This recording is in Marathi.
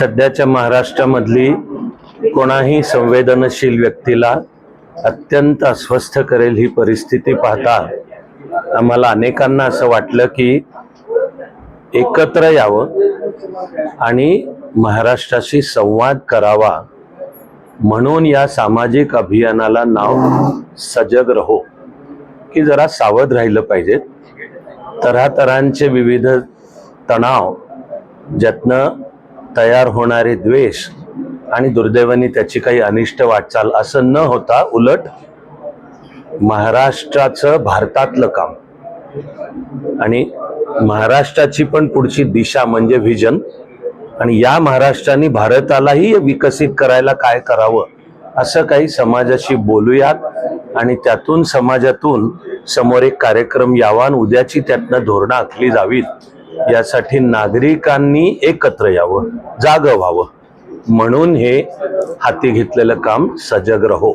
सध्याच्या महाराष्ट्रामधली कोणाही संवेदनशील व्यक्तीला अत्यंत अस्वस्थ करेल ही परिस्थिती पाहता आम्हाला अनेकांना असं वाटलं की एकत्र यावं आणि महाराष्ट्राशी संवाद करावा म्हणून या सामाजिक अभियानाला नाव सजग रहो की जरा सावध राहिलं पाहिजेत तरातरांचे विविध तणाव ज्यातनं तयार होणारे द्वेष आणि दुर्दैवाने त्याची काही अनिष्ट वाटचाल असं न होता उलट महाराष्ट्राचं भारतातलं काम. आणि महाराष्ट्राची पण पुढची दिशा म्हणजे व्हिजन आणि या महाराष्ट्राने भारतालाही विकसित करायला काय करावं असं काही समाजाशी बोलूयात. आणि त्यातून समाजातून समोर एक कार्यक्रम यावा आणि उद्याची त्यातनं धोरणं आखली जावीत. यासाठी नागरिकांनी एकत्र यावं जागं व्हावं. म्हणून हे हाती घेतलेलं काम सजग रहो.